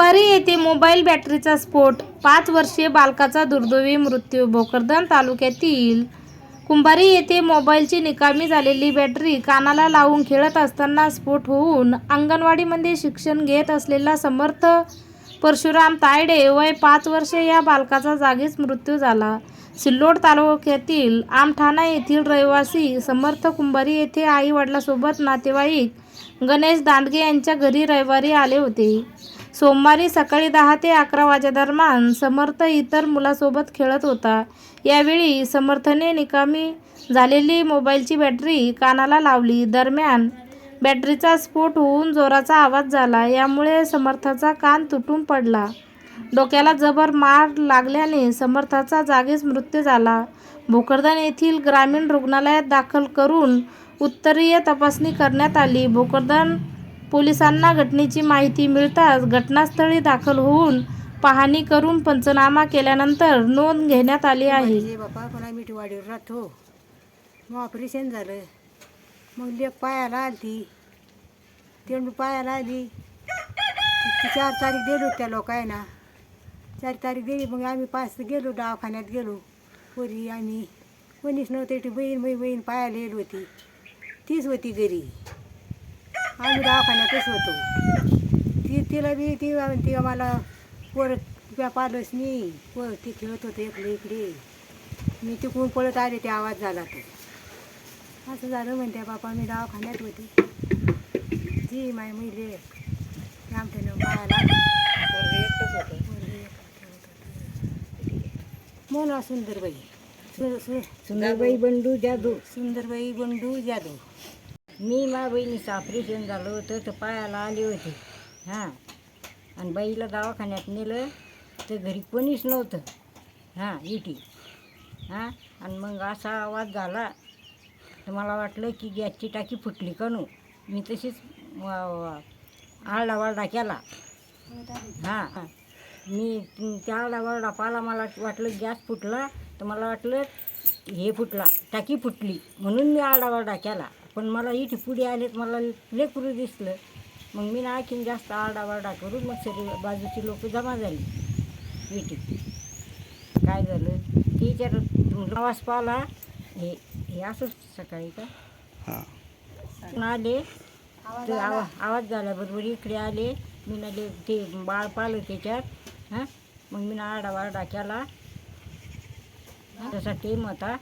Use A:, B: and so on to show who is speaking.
A: कुंभारी येथे मोबाईल बॅटरीचा स्फोट. पाच वर्षीय बालकाचा दुर्दैवी मृत्यू. भोकरदन तालुक्यातील कुंभारी येथे मोबाईलची निकामी झालेली बॅटरी कानाला लावून खेळत असताना स्फोट होऊन अंगणवाडीमध्ये शिक्षण घेत असलेला समर्थ परशुराम तायडे वय पाच वर्षे या बालकाचा जागीच मृत्यू झाला. सिल्लोड तालुक्यातील आमठाणा येथील रहिवासी समर्थ कुंभारी येथे आई वडिलासोबत नातेवाईक गणेश दांडगे यांच्या घरी रविवारी आले होते. सोमवारी सकाळी दहा ते अकरा वाजेदरम्यान समर्थ इतर मुलासोबत खेळत होता. यावेळी समर्थने निकामी झालेली मोबाईलची बॅटरी कानाला लावली. दरम्यान बॅटरीचा स्फोट होऊन जोराचा आवाज झाला. यामुळे समर्थाचा कान तुटून पडला. डोक्याला जबर मार लागल्याने समर्थाचा जागीच मृत्यू झाला. भोकरदन येथील ग्रामीण रुग्णालयात दाखल करून उत्तरीय तपासणी करण्यात आली. भोकरदन पोलिसांना घटनेची माहिती मिळताच घटनास्थळी दाखल होऊन पाहणी करून पंचनामा केल्यानंतर नोंद घेण्यात आली आहे.
B: म्हणजे माझे बापा पण आम्ही राहतो. मग ऑपरेशन झालं. मग लेप पायाला आली तेंडू पायाला आली. ती चार तारीख दिलो त्या लोकांना चार तारीख दिली. मग आम्ही पाच गेलो दवाखान्यात गेलो. पोरी आम्ही. कोणीच नव्हते. ती बहीण बहीण बहीण पायाला येईल होती. तीच होती घरी. आम्ही दवाखान्यातच होतो? ती तिला बी ती ती आम्हाला पोरं पालच नाही. पोर ती खेळत होते इकडे इकडे. मी तिकडून पळत आले ते आवाज झाला तर असं झालं म्हणते बापा मी दवाखान्यात होती. जी माय मैले आमच्यानं पायाला मोना सुंदरबाई. सु- सु-
C: सुंदरबाई बंडू जाधव.
B: सुंदरबाई बंडू जाधव.
C: मी मा बहिणीचं ऑपरेशन झालं होतं तर पायाला आली होती. हां. आणि बाईला दवाखान्यात नेलं तर घरी कोणीच नव्हतं. हां इटी. हां. आणि मग असा आवाज झाला तर मला वाटलं की गॅसची टाकी फुटली कणू मी तशीच आरडावारडा केला. हां. हां. मी त्या आरडावारडा पाला मला वाटलं गॅस फुटला तर मला वाटलं हे फुटला टाकी फुटली म्हणून मी आरडावारडा केला. पण मला इथे पुढे आलेत मला लेकरू दिसलं. मग मी आणखीन जास्त आरडावारडा करून मग सगळी बाजूची लोक जमा झाली. इथे काय झालं? टीचर आवाज पाला हे हे असंच सकाळी का? पण आले? ते आवा आवाज झाल्याबरोबर इकडे आले. मी ना ले- ते बाळ पालं त्याच्यात. हां? मग मी ना आरडावारडा केला. तसा टेम होता.